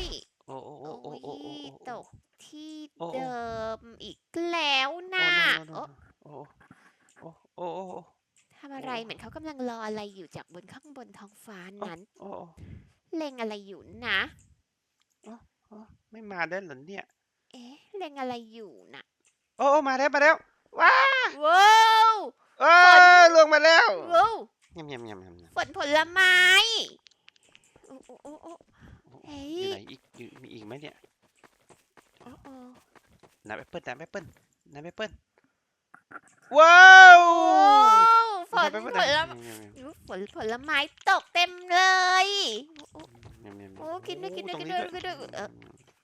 ยโอ้โอ้โอ้โอ้โอ้โอ้ยโอ้ตกที่โอ้โอ้เดิมอีกแล้วโอ้นะโนโอ้โอ้โอ้โอ้โอ้ทำอะไรโอ้เหมือนเขากำลังรออะไรอยู่จากบนข้างบนท้องฟ้านั้นโอ้โอ้เล็งอะไรอยู่นะโอ้ไม่มาได้เหรอเนี่ย เอ๊ะเล็งอะไรอยู่น่ะโอ้โอ้มาแล้วมาแล้วว้าว้าวเออลงมาแล้วว้าวยำยำยำยำยำฝนผลไม้ โอ้โอ้โอ้โอ้เฮ้อยู่ยไหนอีกอยู่มีอีกไหมเนี่ยโอ้โอ้น้ำแอปเปิ้ลน้ำแอปเปิ้ลน้ำแอปเปิ้ลว้าวโอ้ฝนน้ำแอปผเปิ้ลนะไม้ยำยำยำอุ๊ยฝนผลไม้ตกเต็มเลยยำยำโอ้กินด้วยกินด้วยตรงกินด้วยกินด้วยเออ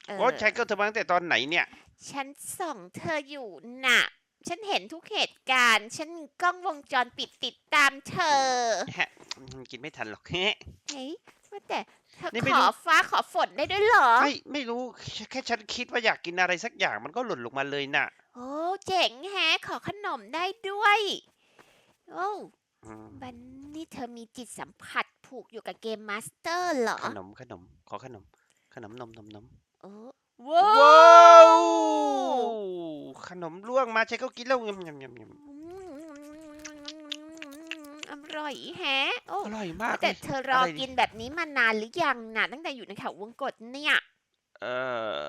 เอโอ้อใช้ก็เธอมาตั้งแต่ตอนไหนเนี่ย ฉันส่องเธออยู่น่ะ ฉันเห็นทุกเหตุการณ์ ฉันมีกล้องวงจรปิดติดตามเธอฮะกินไม่ทันหรอกเฮ้เฮ้ย ว่าแต่เธอนี่ไม่ขรู้ อฟ้าขอฝนได้ด้วยเหรอ ไม่ไม่รู้แค่ฉันคิดว่าอยากกินอะไรสักอย่างมันก็หล่นลงมาเลยน่ะโอ้เจ๋งแฮะ ขอขนมได้ด้วย โอ้อืมบันนี่เธอมีจิตสัมผัสผูกอยู่กับเกมมาสเตอร์เหรอขนมขนม ขอขนม ขนมนมนมนมโอ้ว้าว้าววขนมล่วงมาใช้ก็กินแล้วยำยำยำยอืมอ ร่อยแฮะ โอ้ำอร่อยมากเลแต่ยเธอรออะไรดิกินแบบนี้มานานหรือยังนะตั้งแต่อยู่ในเขาวงกตเนี่ย เออ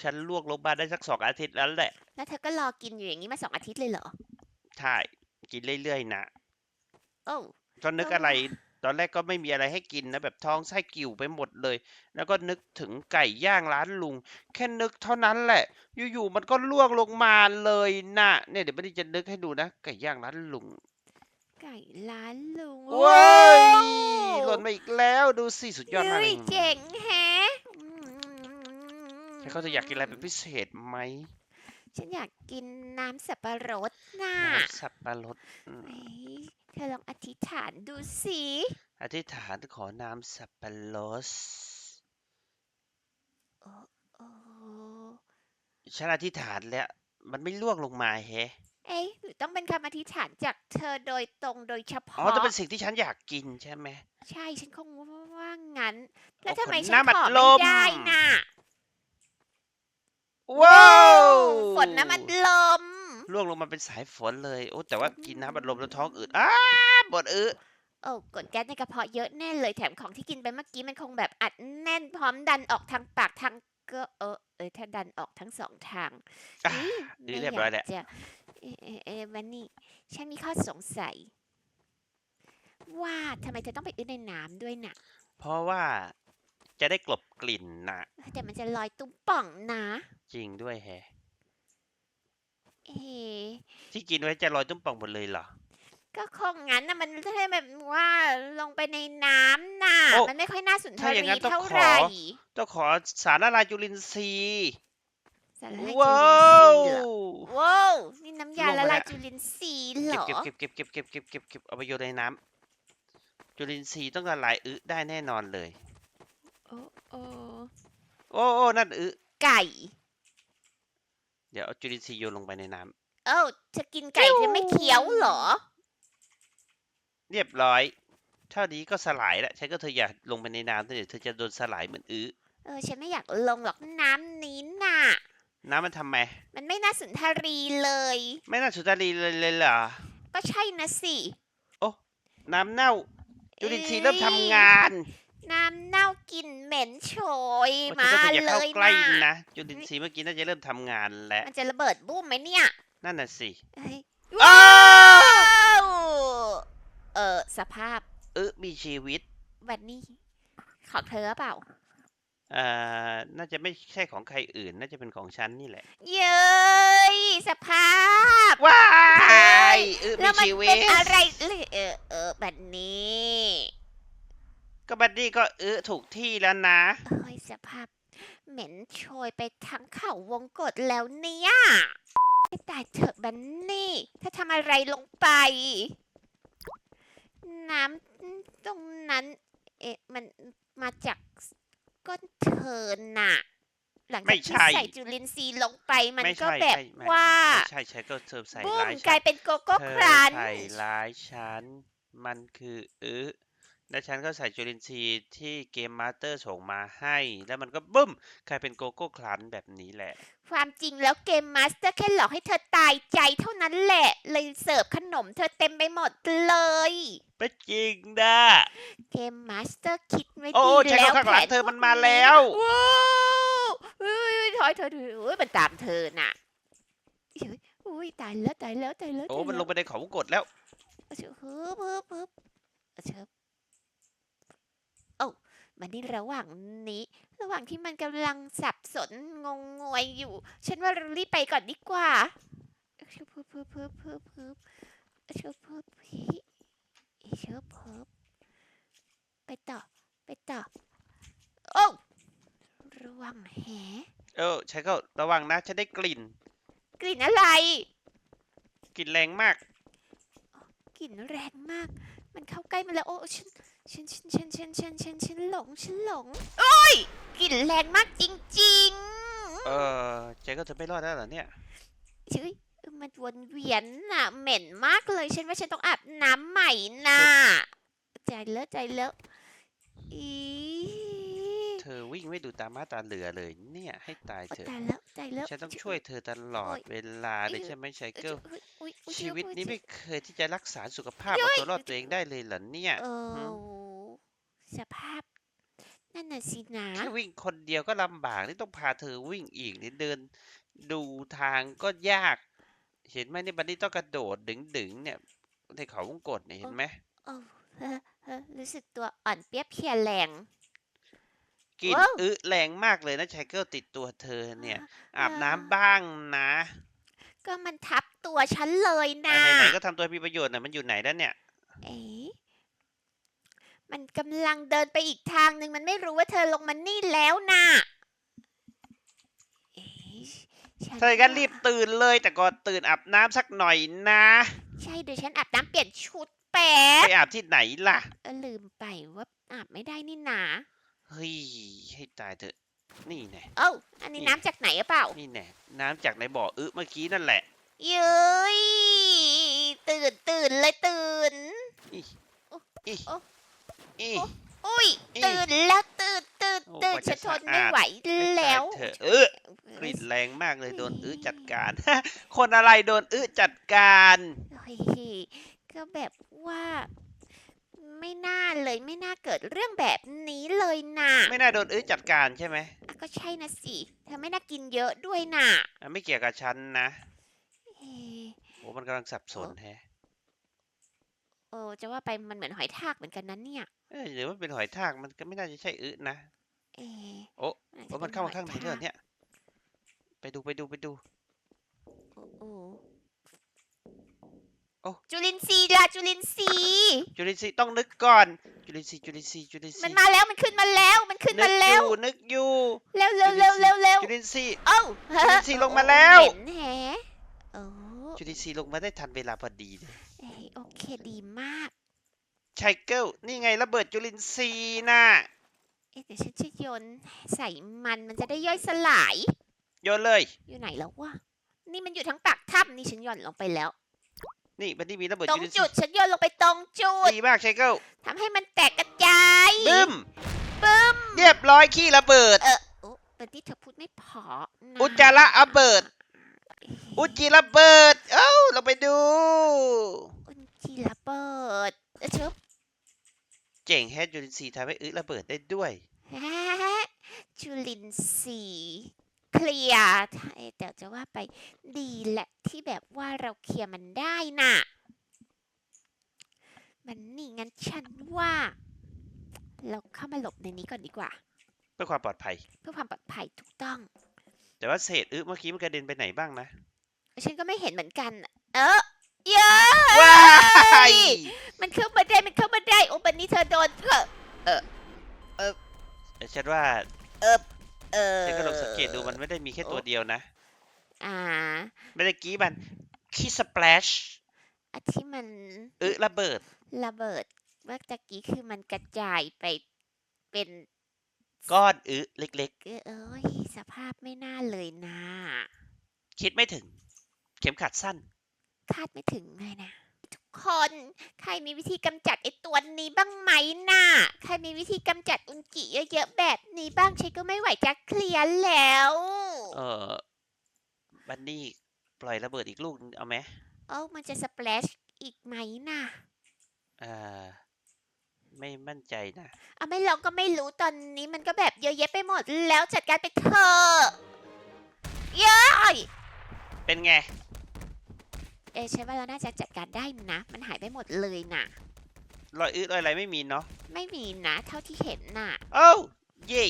ฉันลวกลงมาได้สักสองอาทิตย์แล้วแหละ แล้วเธอก็รอกินอยู่อย่างนี้มาสองอาทิตย์เลยเหรอ ใช่ กินเรื่อยๆนะ โอ้ตอนนึกเออออะไรตอนแรกก็ไม่มีอะไรให้กินนะแบบท้องไส้กิ่วไปหมดเลย แล้วก็นึกถึงไก่ย่างร้านลุง แค่นึกเท่านั้นแหละ อยู่ๆมันก็ล่วงลงมาเลยนะเนี่ยเดี๋ยวไม่ได้จะนึกให้ดูนะไก่ย่างร้านลุง ไก่ล้านลุงว้ายว้าวหล่นมาอีกแล้วดูสิสุดยอดมากเฮ้เลยยเจ๋งแฮะอืมแล้วเขาจะอยากกินอะไรเป็นพิเศษไหม ฉันอยากกินน้ำสับปะรดน่ะน้ำสับปะรดอืมเฮ้ยเธอลองอธิษฐานดูสิ อธิษฐานขอน้ำสับปะรดโอ้ฉันอธิษฐานแล้ว มันไม่ล่วงลงมาแฮะ เอ๊ะหรือต้องเป็นคำอธิษฐานจากเธอโดยตรงโดยเฉอ๋อพาะจะเป็นสิ่งที่ฉันอยากกินใช่ไหม ใช่ฉันคงว่างั้น แล้วเอาทำไมขนฉันน้ำอัขดอลไม่ม ได้น่ะว้าวฝนน้ำมันลม ล่วงลงมาเป็นสายฝนเลย โอ้แต่ว่ากินน้ำอัดลมแล้วท้องอืดอ้าปวดอืดโอ้กดแก๊สในกระเพาะเยอะแน่เลยแถมของที่กินไปเมื่อกี้มันคงแบบอัดแน่นพร้อมดันออกทางปากทางก็เออเออถ้าดันออกทั้งสองทางอะอุ๊ยอือไม่เรียบร้อยากแล้วจะ เอะเอะเอะวันนี้ฉันมีข้อสงสัย ว่าทำไมเธอต้องไปอึในน้ำด้วยน่ะ เพราะว่าจะได้กลบกลิ่นนะแต่มันจะลอยตุ้มป่องนะ จริงด้วยแฮะเอ๊ะที่กินไว้จะลอยตุ้มป่องหมดเลยเหรอ ก็คงงั้นนะมันแค่แบบว่าลงไปในน้ำน่ะ โอ้มันไม่ค่อยน่าสุนทถ้าอย่างรีนั้นต้องเท่าขอไหร่ต้องขอสารละลายจุลินทรีย์ สารละลายจุว้าลินทรีวย์เหรอว้าวนี่น้ำ ยาลงไปละลายแล้วจุลินทรีย์เหรเก็บอเก็บเก็บเก็บเก็บเก็บเก็บเก็บเก็บเอาไปโยนในน้ำจุลินทรีย์ต้องละลายอึได้แน่นอนเลย โอ้โอ้โอ้โอ้นั่นอึไก่ เดี๋ยวเอาจุลินทรีย์โยนลงไปในน้ำเอ้าจะกินไก่เธอไม่เคี้ยวเหรอเรียบร้อยเท่านี้ก็สลายแล้วฉันก็เธออย่าลงไปในน้ำเดี๋ยวเธอจะโดนสลายเหมือนอึเออ ฉันไม่อยากลงหรอกน้ำนี้น่ะ น้ำมันทำไม มันไม่น่าสุนทรีเลย ไม่น่าสุตารีเลยเลยเหรอ ก็ใช่นะสิน้ำเน่าจุลินทรีย์เริ่มทำงาน น้ำเน่ากลิ่นเหม็นโชยโอ้มาฉันก็เธออย่าเลเข้ายใกล้นะนะ จุลินทรีย์เมื่อกี้น่าจะเริ่มทำงานแล้ว มันจะระเบิดบูมไหมเนี่ย นั่นน่ะสิเอ้ยอ้าว้าวเออสภาพอึมีชีวิต วันนี้ ของเธอเปล่าเอ่อน่าจะไม่ใช่ของใครอื่น น่าจะเป็นของฉันนี่แหละ เย้ยสภาพว้ายอึมีแล้วมันชีวิเป็ตนอะไรเลยเออเออแบบนี้ก็บัดดี้ก็อึถูกที่แล้วนะเอ้ยสภาพ เหม็นโชยไปทั้งเขาวงกฏแล้วเนี่ยไม่ตายเถอะบันนี่ ถ้าทำอะไรลงไป น้ำตรงนั้น เอ๊ะมันมาจาก ก้นเธอน่ะ หลังไม่จากที่ใช่ใส่จุลินทรีย์ลงไปมันไม่ก็ใช่แบบไม่ไม่ว่าไม่ใช่ใช่ก็เธอใส่บุ้มร้ายกลาฉัยนเป็นโกโก้เธคอรันช์ใส่ร้ายฉัน มันคืออึ แล้วฉันก็ใส่จุลินทรีย์ที่เกมมาสเตอร์ส่งมาให้ แล้วมันก็บึ้มกลายเป็นโกโก้คลันแบบนี้แหละ ความจริงแล้วเกมมาสเตอร์แค่หลอกให้เธอตายใจเท่านั้นแหละ เลยเสิร์ฟขนมเธอเต็มไปหมดเลย ไม่จริงนะเกมมาสเตอร์คิดไว้โอ้ดีฉันแล้วเข้าข้างหลังแผนเธอพวมันกมาแล้ว ว้าวเฮ้ยถอยเธอเธอเฮ้ยมันตามเธอน่ะเฮ้ยอุ้ยตายแล้วตายแล้วตายแล้วโอ้ตายมันลแวงไปในเขาวงกดแล้วเอาเชิบฮึบฮึบฮึบเอาเชิบ โอ้มานี่ระหว่างนี้ ระหว่างที่มันกำลังสับสนงงงวยอยู่ ฉันว่าเรารีบไปก่อนดีกว่าเอาเชิบฮึบฮึบฮึบฮึบฮึบเอาเชิบฮึบฮิเอาเชิบฮึบไปต่อ ไปต่อ โอ้ระวังแหเออฉันก็ระวังนะฉันได้กลิ่น กลิ่นอะไร กลิ่นแรงมากกลิ่นแรงมาก มันเข้าใกล้มาแล้ว โอ้ฉัน ฉันฉันฉันฉันฉันฉันฉันหลงฉันหลงโอ้ยกลิ่นแรงมากจริงเออฉันก็จะไม่รอดแล้วเหรอเนี่ยๆชื่อมันวนเวียนน่ะเหม็นมากเลยฉันว่าฉันต้องอาบน้ำใหม่น่ะใจเลอะใจเลอะอีเธอวิ่งไม่ดูตามาตาเหลือเลยเนี่ยให้ตายโอ้เถอะ ตายแล้วใจแล้วฉันต้องช่วยเธอตลอดโอ๊ยเวลาเลยเอ้ยใช่ไหมชายเอ้ยเกิลเอ้ยอุ๊ยอุ๊ยชีวิตนี้เจ็ไม่บเคยที่จะรักษาสุขภาพเอาตัวรอดตัวเองได้เลยเหรอเนี่ย เอหือม สภาพ นั่นน่ะสินะ แค่วิ่งคนเดียวก็ลำบากนี่ต้องพาเธอวิ่งอีกนี่เดิน ดูทางก็ยาก เห็นไหมนี่บันนี่ต้องกระโดดดึงๆเนี่ยในเขาวงกตเนี่ยเห็นไหมโอ้เฮ้อเฮ้อรู้สึกตัวอ่อนเปียกเพลียแรง กลินว้าว อึแรงมากเลยนะชายเกิลติดตัวเธอเนี่ย อาบอ่าน้ำบ้างนะก็มันทับตัวฉันเลยอะนะไหนๆก็ทำตัวมีประโยชน์นะมันอยู่ไหนแล้วเนี่ย เอ๊ะ มันกำลังเดินไปอีกทางหนึ่งมันไม่รู้ว่าเธอลงมานี่แล้วนะเอ๊ะฉันเธอกันว่ารีบตื่นเลยแต่ก่อนตื่นอาบน้ำสักหน่อยนะ ใช่เดี๋ยวฉันอาบน้ำเปลี่ยนชุดแป๊บไปอาบที่ไหนล่ะ เออลืมไปว่าอาบไม่ได้นี่นาเฮ้ย ให้ตายเถอะ นี่แน่ เอ้าอันนี้นี่ น้ำจากไหนหรือเปล่า นี่แน่ น้ำจากในบ่ออึเมื่อกี้นั่นแหละ เย้ยตื่นตื่นเลยตื่นอีโอ้อีโอ้ อีอุ้ยอีตื่นแล้วตื่นตื่นโอ้ตื่นกว่าฉัจะนทนสะอาดไม่ไหวให้ตายแล้วเถอะเออกลิ่นแรงมากเลยโดนอึจัดการ คนอะไรโดนอึจัดการเฮ้ยก็แบบว่า ไม่น่าเลยไม่น่าเกิดเรื่องแบบนี้เลยน่ะไม่น่าโดนอึจัดการใช่ไหมอะก็ใช่นะสิเธอไม่น่ากินเยอะด้วยน่ะอะไม่เกี่ยวกับฉันนะเอ๊ะโอ้มันกำลังสับสนแฮะ โอ้จะว่าไปมันเหมือนหอยทากเหมือนกันนะเนี่ย เอ้ยหรือว่าเป็นหอยทากมันก็ไม่น่าจะใช่อึนะ เอ๊ะโอ้าโอ้จะมันป็เข้ามาหข้างในทด้วยเหรอเนี่ย ไปดูไปดูไปดู โอ้โอ้โอ้ จุลินทรีย์ล่ะจุลินทรีย์จุลินทรีย์ต้องนึกก่อน จุลินทรีย์จุลินทรีย์จุลินทรีย์มันมาแล้วมันขึ้นมาแล้วมันขึ้นนึมากอแล้ว ยู่นึกอยู่เร็วเร็วเร็วเร็วเร็วจุลินทรีย์ เอ้าจุลินทรีย์ลงมาแล้ว เหม็นแฮะโอ้จุลินทรีย์ลงมาได้ทันเวลาพอดีเลย เอ้ยโอเคดีมากไชเกิลนี่ไงระเบิดจุลินทรีย์น่ะเอ๊ะเดี๋ยวฉันจะโยนใส่มันมันจะได้ย่อยสลาย โยนเลย อยู่ไหนแล้ววะนี่มันอยู่ทั้งปากถ้ำนี่ฉันโยนลงไปแล้ว นี่บันนี่มีระเบิดตรจุงลินทจุรีดย์ฉันโยนลงไปตรงจุดดีมากไชเกิลทำให้มันแตกกระจายบึ้มบึ้มเรียบร้อยขี้ระเบิด เออโอ้แต่ที่เธอพูดไม่พอนะอุจจาระระเบิดเอ๊ะอุจจีระเบิด เอ้าเราไปดูอุจจีระเบิดเออเชิบเจ๋งแฮะจุลินทรีย์ทำให้อึระเบิดได้ด้วยแฮะจุลินทรีย์เคลียร์เอ๊ะแต่จะว่าไปดีแหละที่แบบว่าเราเคลียร์มันได้น่ะ มันนี่งั้นฉันว่า เราเข้ามาหลบในนี้ก่อนดีกว่า เพื่อความปลอดภัย เพื่อความปลอดภัยถูกต้อง แต่ว่าเศษอึเมื่อกี้มันกระเด็นไปไหนบ้างนะ ฉันก็ไม่เห็นเหมือนกัน เออเยอะว้ายมันเข้ามาได้มันเข้ามาได้โอ้บันนี้เธอโดนเถอะแต่ฉันว่าเออฉันก็ลองสังเกตดูมันไม่ได้มีแค่ตัวเดียวนะ อ่าไม่ได้กี้มันขี้สเปลชอันที่มันอึระเบิด ระเบิดเมื่อตะกี้คือมันกระจายไปเป็นก้อนอึเล็กเออเอ้ยสภาพไม่น่าเลยนะๆคิดไม่ถึง เข็มขัดสั้น คาดไม่ถึงเลยนะ ทุกคคนใครมีวิธีกำจัดไอ้ตัวนี้บ้างไหมน่ะใครมีวิธีกำจัดอุนจิเยอะๆแบบนี้บ้างฉันก็ไม่ไหวจะเคลียร์แล้ว เออบันนี่ปล่อยระเบิดอีกลูกนึงเอาไหมเอ้ามันจะสเปลชอีกไหมน่ะอ่าไม่มั่นใจนะ เอาไม่ลองก็ไม่รู้ตอนนี้มันก็แบบเยอะแยะไปหมดแล้วจัดการไปเถอะเย้ย เป็นไง เอะฉันว่าเราน่าจะจัดการได้นะ มันหายไปหมดเลยน่ะรอยอื้อรอยอะไรไม่มีเนาะไม่มีนะ เท่าที่เห็นน่ะ เอ้าเย่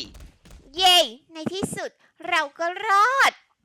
เย้ในที่สุดเราก็รอด